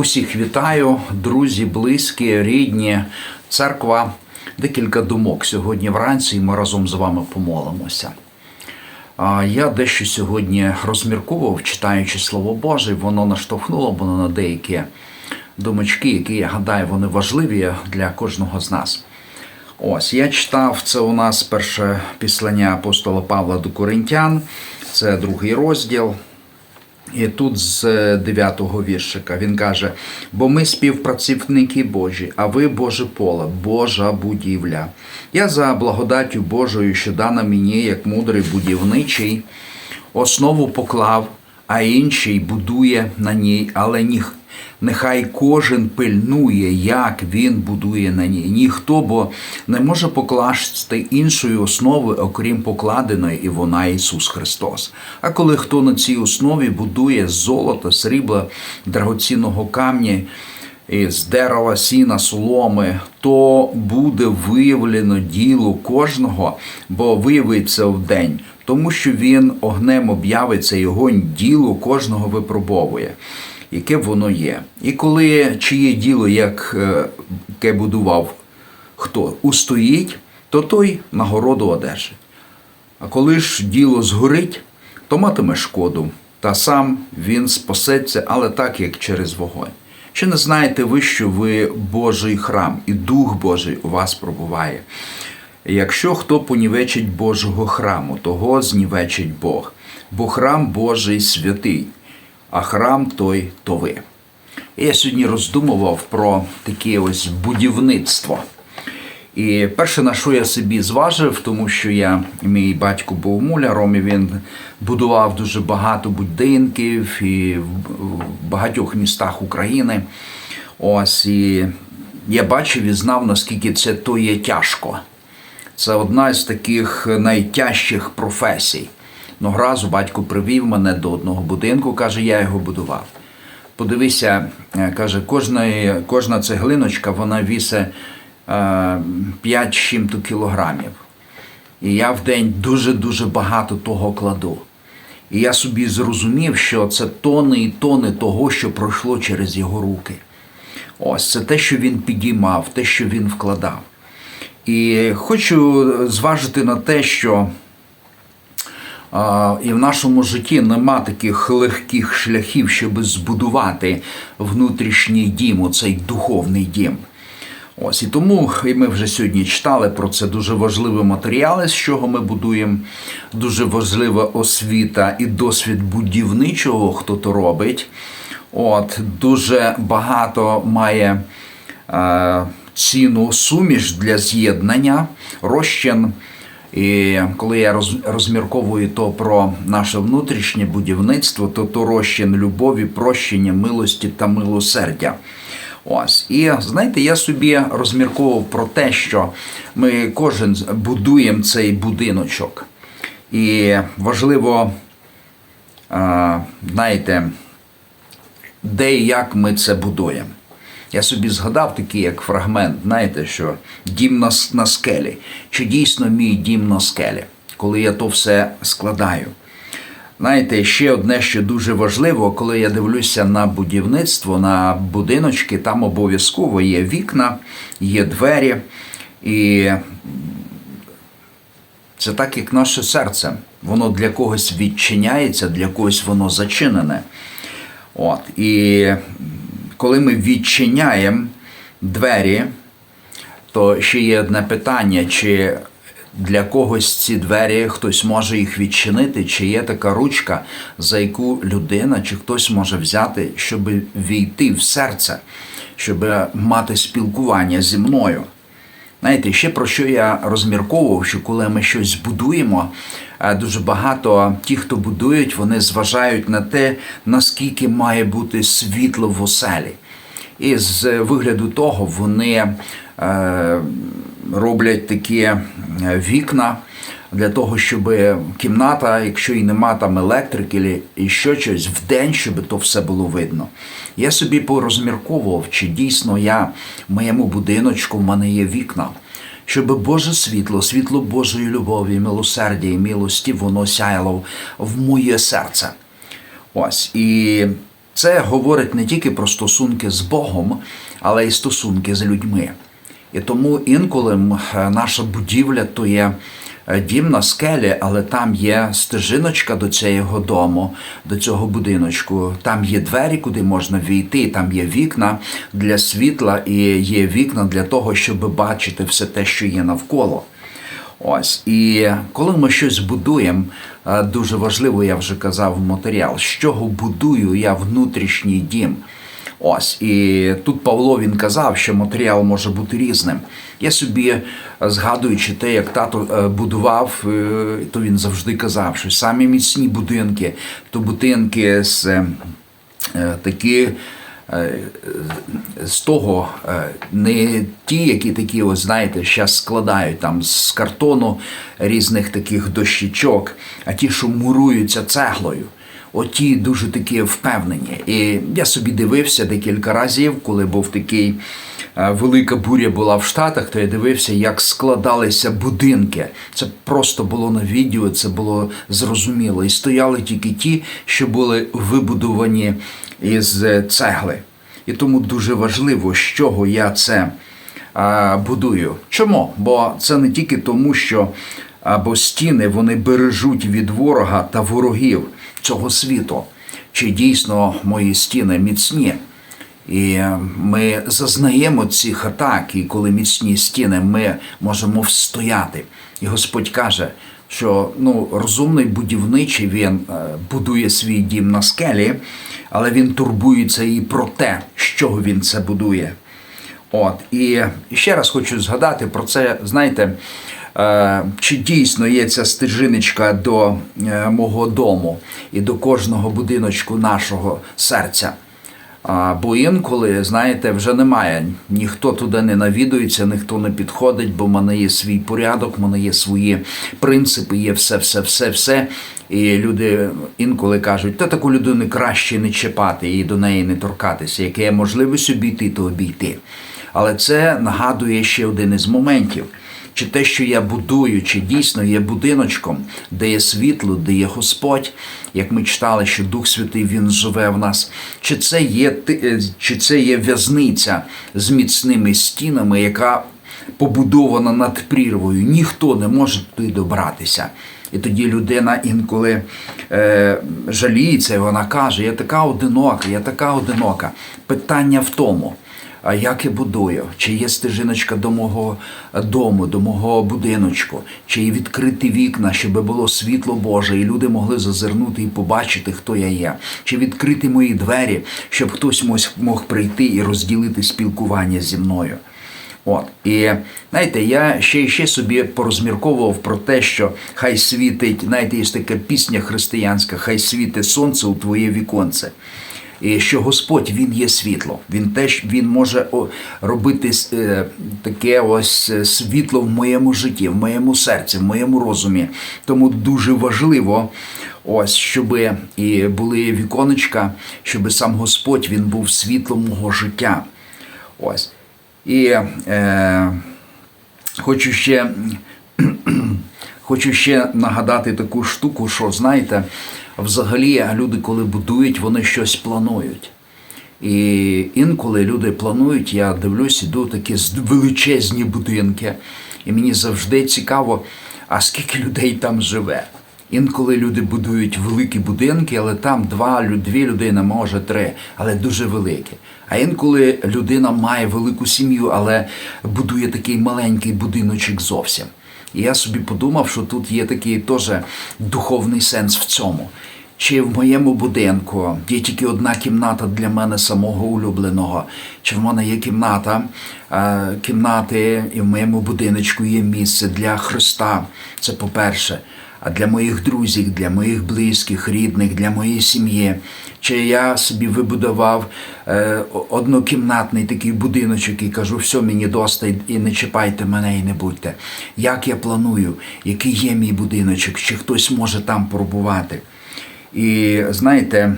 Усіх вітаю, друзі, близькі, рідні, церква. Декілька думок сьогодні вранці, і ми разом з вами помолимося. Я дещо сьогодні розмірковував, читаючи Слово Боже, воно наштовхнуло мене на деякі думочки, які, я гадаю, вони важливі для кожного з нас. Ось я читав це у нас перше післання апостола Павла до Коринтян, це другий розділ. І тут з 9-го віршика він каже: бо ми співпрацівники Божі, а ви Боже поле, Божа будівля. Я за благодаттю Божою, що дана мені, як мудрий будівничий, основу поклав, а інший будує на ній, але ніх. Нехай кожен пильнує, як він будує на ній. Ніхто бо не може покласти іншої основи, окрім покладеної, і вона Ісус Христос. А коли хто на цій основі будує з золота, срібла, драгоцінного камня, з дерева, сіна, соломи, то буде виявлено діло кожного, бо виявиться в день, тому що він огнем об'явиться, його діло кожного випробовує яке воно є. І коли чиє діло, е, яке будував хто устоїть, то той нагороду одержить. А коли ж діло згорить, то матиме шкоду, та сам він спасеться, але так, як через вогонь. Чи не знаєте ви, що ви Божий храм, і Дух Божий у вас пробуває? Якщо хто понівечить Божого храму, того знівечить Бог, бо храм Божий святий, а храм той то ви. Я сьогодні роздумував про таке ось будівництво. І перше, на що я собі зважив, тому що я, мій батько був муляром, і він будував дуже багато будинків і в багатьох містах України. Ось і я бачив і знав, наскільки це то є тяжко. Це одна з таких найтяжчих професій. Одного разу батько привів мене до одного будинку, каже, я його будував. Подивися, е, каже, кожна, кожна цеглиночка вона вісить 5 чим-то кілограмів. І я в день дуже-дуже багато того кладу. І я собі зрозумів, що це тони і тони того, що пройшло через його руки. Ось це те, що він підіймав, те, що він вкладав. І хочу зважити на те, що і в нашому житті нема таких легких шляхів, щоб збудувати внутрішній дім, оцей духовний дім. Ось і тому і ми вже сьогодні читали про це дуже важливі матеріали, з чого ми будуємо. Дуже важлива освіта і досвід будівничого, хто то робить. От Дуже багато має е, ціну суміш для з'єднання, розчин. І коли я розмірковую то про наше внутрішнє будівництво, то то розчин любові, прощення, милості та милосердя. Ось. І знаєте, я собі розмірковував про те, що ми кожен будуємо цей будиночок. І важливо, знаєте, де і як ми це будуємо. Я собі згадав такий як фрагмент, знаєте, що дім на, на скелі. Чи дійсно мій дім на скелі, коли я то все складаю? Знаєте, ще одне, що дуже важливо, коли я дивлюся на будівництво, на будиночки, там обов'язково є вікна, є двері. І це так, як наше серце. Воно для когось відчиняється, для когось воно зачинене. От. І коли ми відчиняємо двері, то ще є одне питання, чи для когось ці двері хтось може їх відчинити, чи є така ручка, за яку людина чи хтось може взяти, щоб війти в серце, щоб мати спілкування зі мною. Знаєте, ще про що я розмірковував, що коли ми щось будуємо, дуже багато ті, хто будують, вони зважають на те, наскільки має бути світло в оселі. І з вигляду того вони е, роблять такі вікна для того, щоб кімната, якщо і нема там електрики і що щось, в день, щоб то все було видно. Я собі порозмірковував, чи дійсно я в моєму будиночку в мене є вікна. Щоб Боже світло, світло Божої любові, милосердя і милості, воно сяяло в моє серце. Ось. І Це говорить не тільки про стосунки з Богом, але й стосунки з людьми. І тому інколи е, наша будівля то є е, дім на скелі, але там є стежиночка до цього дому, до цього будиночку. Там є двері, куди можна війти, там є вікна для світла і є вікна для того, щоб бачити все те, що є навколо. Ось і коли ми щось будуємо, е, дуже важливо, я вже казав матеріал, з чого будую я внутрішній дім. Ось і тут Павло він казав, що матеріал може бути різним. Я собі е, згадуючи те, як тато е, будував, е, то він завжди казав, що самі міцні будинки, то будинки з такі. З того не ті, які такі, ось знаєте, зараз складають там з картону різних таких дощічок, а ті, що муруються цеглою. Оті дуже такі впевнені. І я собі дивився декілька разів, коли був такий е, велика буря була в Штатах, то я дивився, як складалися будинки. Це просто було на відео, це було зрозуміло. І стояли тільки ті, що були вибудовані із е, цегли. І тому дуже важливо, з чого я це а, будую. Чому? Бо це не тільки тому, що або стіни вони бережуть від ворога та ворогів цього світу. Чи дійсно мої стіни міцні? І ми зазнаємо цих атак, і коли міцні стіни, ми можемо встояти. І Господь каже, що ну, розумний будівничий він е, будує свій дім на скелі, але він турбується і про те, з чого він це будує. От і ще раз хочу згадати про це. Знаєте, чи дійсно є ця стежиночка до е, мого дому і до кожного будиночку нашого серця? Бо інколи, знаєте, вже немає. Ніхто туди не навідується, ніхто не підходить, бо в мене є свій порядок, в мене є свої принципи, є все, все, все, все. І люди інколи кажуть, та таку людину краще не чіпати і до неї не торкатися. Яке є можливість обійти, то обійти. Але це нагадує ще один із моментів. Чи те, що я будую, чи дійсно є будиночком, де є світло, де є Господь, як ми читали, що Дух Святий Він живе в нас, чи це є е, чи це є в'язниця з міцними стінами, яка побудована над прірвою, ніхто не може туди добратися. І тоді людина інколи е, жаліється, і вона каже: Я така одинока, я така одинока. Питання в тому. А як я будую? Чи є стежиночка до мого дому, до мого будиночку, чи є відкриті вікна, щоб було світло Боже, і люди могли зазирнути і побачити, хто я є, чи відкриті мої двері, щоб хтось мог прийти і розділити спілкування зі мною. От і знаєте, я ще і ще собі порозмірковував про те, що хай світить, знаєте, є така пісня християнська, хай світить сонце у твоє віконце. І що Господь Він є світло. Він теж він може робити е, таке ось е, світло в моєму житті, в моєму серці, в моєму розумі. Тому дуже важливо, ось щоб і були віконечка, щоб сам Господь він був світлом мого життя. Ось. І е, хочу ще хочу ще нагадати таку штуку, що знаєте, взагалі люди, коли будують, вони щось планують. І інколи люди планують, я дивлюсь, іду такі величезні будинки, і мені завжди цікаво, а скільки людей там живе. Інколи люди будують великі будинки, але там два, дві людини, може три, але дуже великі. А інколи людина має велику сім'ю, але будує такий маленький будиночок зовсім. І я собі подумав, що тут є такий теж духовний сенс в цьому. Чи в моєму будинку є тільки одна кімната для мене самого улюбленого? Чи в мене є кімната, е, кімнати, і в моєму будиночку є місце для Христа? Це по-перше. А для моїх друзів, для моїх близьких, рідних, для моєї сім'ї. Чи я собі вибудував е, однокімнатний такий будиночок і кажу, все, мені достать, і не чіпайте мене і не будьте. Як я планую, який є мій будиночок, чи хтось може там пробувати? І знаєте,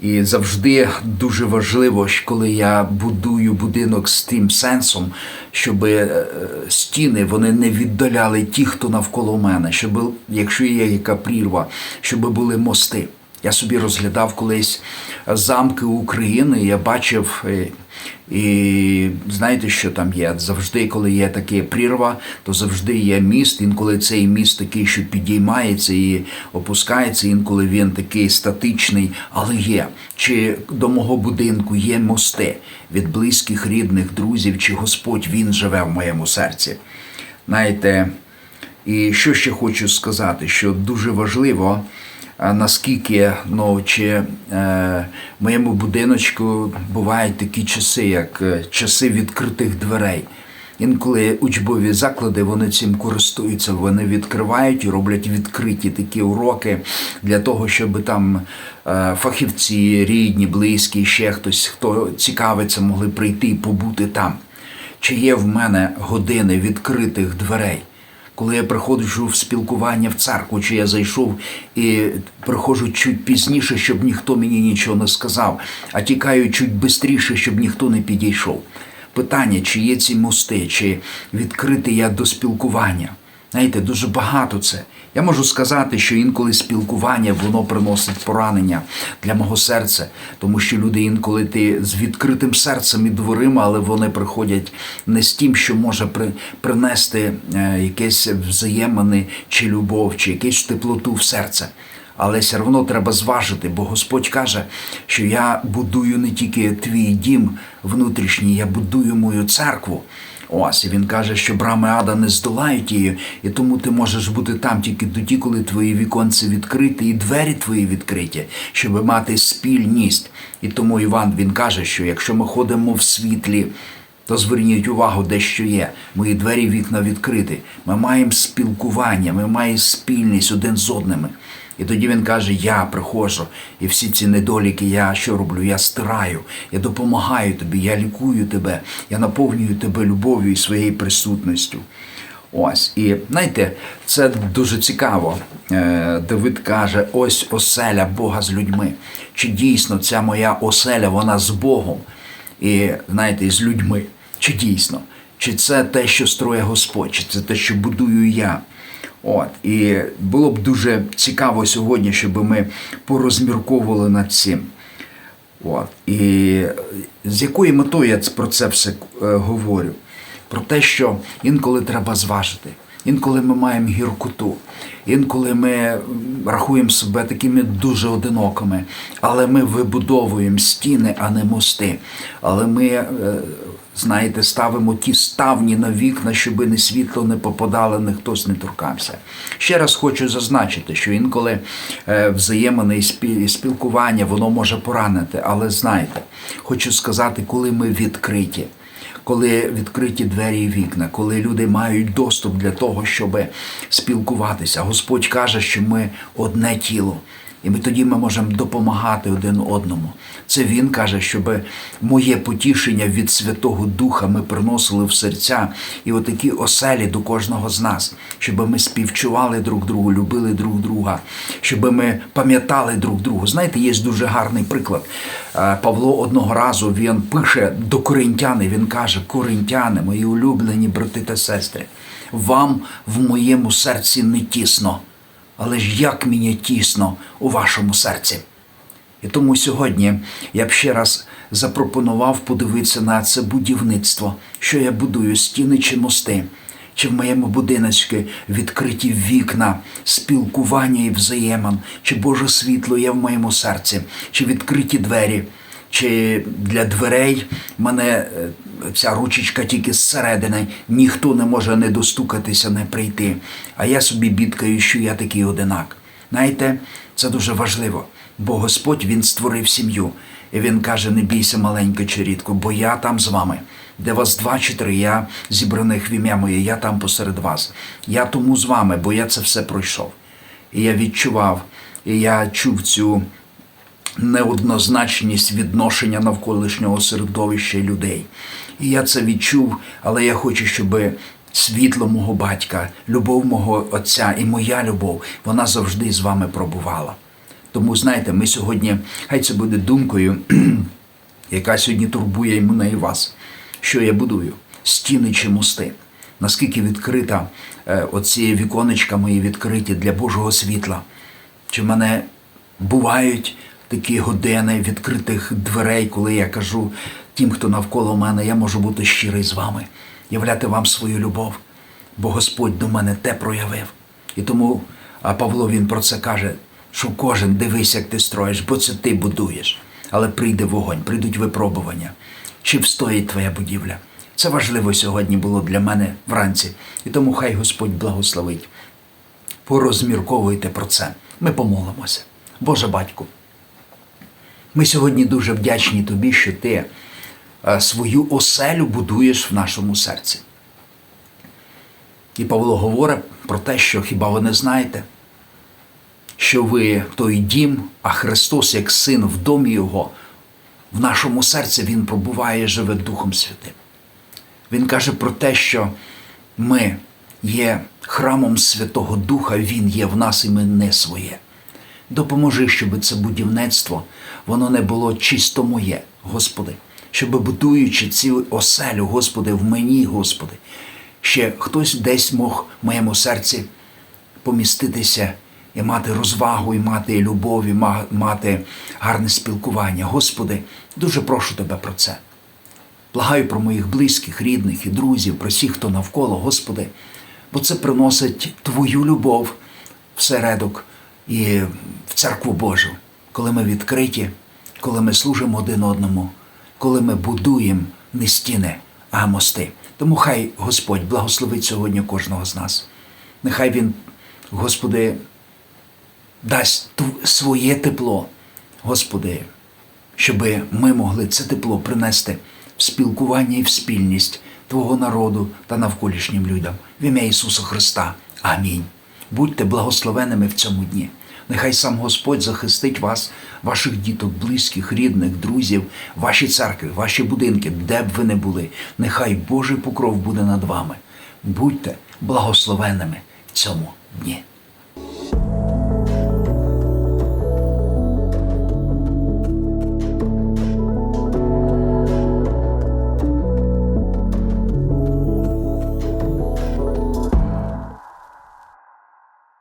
і завжди дуже важливо, коли я будую будинок з тим сенсом, щоб е, стіни вони не віддаляли ті, хто навколо мене, щоб якщо є яка прірва, щоб були мости. Я собі розглядав колись замки України, я бачив. е, І знаєте, що там є? Завжди, коли є таке прірва, то завжди є міст. Інколи цей міст такий, що підіймається і опускається, інколи він такий статичний, але є. Чи до мого будинку є мости від близьких, рідних, друзів, чи Господь Він живе в моєму серці. Знаєте, і що ще хочу сказати, що дуже важливо, наскільки ну, чи е, моєму будиночку бувають такі часи, як е, часи відкритих дверей. Інколи учбові заклади вони цим користуються, вони відкривають і роблять відкриті такі уроки для того, щоб там е, фахівці, рідні, близькі, ще хтось, хто цікавиться, могли прийти і побути там. Чи є в мене години відкритих дверей? Коли я приходжу в спілкування в церкву, чи я зайшов і приходжу чуть пізніше, щоб ніхто мені нічого не сказав, а тікаю чуть швидше, щоб ніхто не підійшов. Питання, чи є ці мости, чи відкритий я до спілкування. Знаєте, дуже багато це. Я можу сказати, що інколи спілкування воно приносить поранення для мого серця, тому що люди інколи ти з відкритим серцем і дверима, але вони приходять не з тим, що може при, принести е, якесь взаємини чи любов, чи якусь теплоту в серце. Але все одно треба зважити, бо Господь каже, що я будую не тільки твій дім внутрішній, я будую мою церкву. Ось і він каже, що брами ада не здолають її, і тому ти можеш бути там тільки тоді, коли твої віконці відкриті, і двері твої відкриті, щоб мати спільність. І тому Іван він каже, що якщо ми ходимо в світлі, то зверніть увагу, де що є. Мої двері вікна відкриті. Ми маємо спілкування, ми маємо спільність один з одними. І тоді він каже: Я приходжу, і всі ці недоліки, я що роблю? Я стираю, я допомагаю тобі, я лікую тебе, я наповнюю тебе любов'ю і своєю присутністю. Ось, і знаєте, це дуже цікаво. Е, Давид каже: ось оселя Бога з людьми. Чи дійсно ця моя оселя, вона з Богом? І знаєте, з людьми. Чи дійсно? Чи це те, що строє Господь, чи це те, що будую я? От і було б дуже цікаво сьогодні, щоб ми порозмірковували над цим. От. І з якою метою я про це все е, говорю? Про те, що інколи треба зважити, інколи ми маємо гіркоту, інколи ми рахуємо себе такими дуже одинокими, але ми вибудовуємо стіни, а не мости. Але ми, е, знаєте, ставимо ті ставні на вікна, щоб не світло не попадало, не хтось не торкався. Ще раз хочу зазначити, що інколи е, і спілкування воно може поранити, але знаєте, хочу сказати, коли ми відкриті коли відкриті двері і вікна, коли люди мають доступ для того, щоб спілкуватися. Господь каже, що ми одне тіло. І ми тоді ми можемо допомагати один одному. Це він каже, щоб моє потішення від Святого Духа ми приносили в серця і отакі оселі до кожного з нас, щоб ми співчували друг другу, любили друг друга, щоб ми пам'ятали друг другу. Знаєте, є дуже гарний приклад. Е, Павло одного разу він пише до коринтяни, він каже: Коринтяни, мої улюблені брати та сестри, вам в моєму серці не тісно. Але ж як мені тісно у вашому серці. І тому сьогодні я б ще раз запропонував подивитися на це будівництво, що я будую стіни чи мости, чи в моєму будиночку відкриті вікна, спілкування і взаємин, чи Боже світло є в моєму серці, чи відкриті двері, чи для дверей мене е, ця ручечка тільки зсередини, ніхто не може не достукатися, не прийти. А я собі бідкаю, що я такий одинак. Знаєте, це дуже важливо, бо Господь Він створив сім'ю. І Він каже: не бійся, маленька чи рідко, бо я там з вами. Де вас два чи три, я зібраних в ім'я моє, я там посеред вас. Я тому з вами, бо я це все пройшов. І я відчував, і я чув цю неоднозначність відношення навколишнього середовища людей. І я це відчув, але я хочу, щоб світло мого батька, любов мого отця і моя любов, вона завжди з вами пробувала. Тому, знаєте, ми сьогодні, хай це буде думкою, яка сьогодні турбує мене і вас. Що я будую? Стіни чи мости? Наскільки відкрита е, оці віконечка мої відкриті для Божого світла? Чи в мене бувають такі години відкритих дверей, коли я кажу тим, хто навколо мене, я можу бути щирий з вами, являти вам свою любов, бо Господь до мене те проявив. І тому Павло він про це каже, що кожен дивись, як ти строїш, бо це ти будуєш. Але прийде вогонь, прийдуть випробування. Чи встоїть твоя будівля? Це важливо сьогодні було для мене вранці. І тому хай Господь благословить. Порозмірковуйте про це. Ми помолимося. Боже батьку, ми сьогодні дуже вдячні тобі, що ти е, свою оселю будуєш в нашому серці. І Павло говорить про те, що хіба ви не знаєте, що ви той дім, а Христос, як син в домі Його, в нашому серці Він пробуває живе Духом Святим. Він каже про те, що ми є храмом Святого Духа, Він є в нас і ми не своє. Допоможи, щоб це будівництво воно не було чисто моє, Господи, щоб будуючи цю оселю, Господи, в мені, Господи, ще хтось десь мог в моєму серці поміститися і мати розвагу, і мати любов, і мати гарне спілкування. Господи, дуже прошу Тебе про це. Благаю про моїх близьких, рідних і друзів, про всіх, хто навколо, Господи, бо це приносить Твою любов всередок і в церкву Божу, коли ми відкриті, коли ми служимо один одному, коли ми будуємо не стіни, а мости. Тому хай Господь благословить сьогодні кожного з нас. Нехай Він, Господи, дасть своє тепло, Господи, щоб ми могли це тепло принести в спілкування і в спільність Твого народу та навколишнім людям. В ім'я Ісуса Христа. Амінь. Будьте благословеними в цьому дні. Нехай сам Господь захистить вас, ваших діток, близьких, рідних, друзів, ваші церкви, ваші будинки, де б ви не були. Нехай Божий покров буде над вами. Будьте благословенними в цьому дні.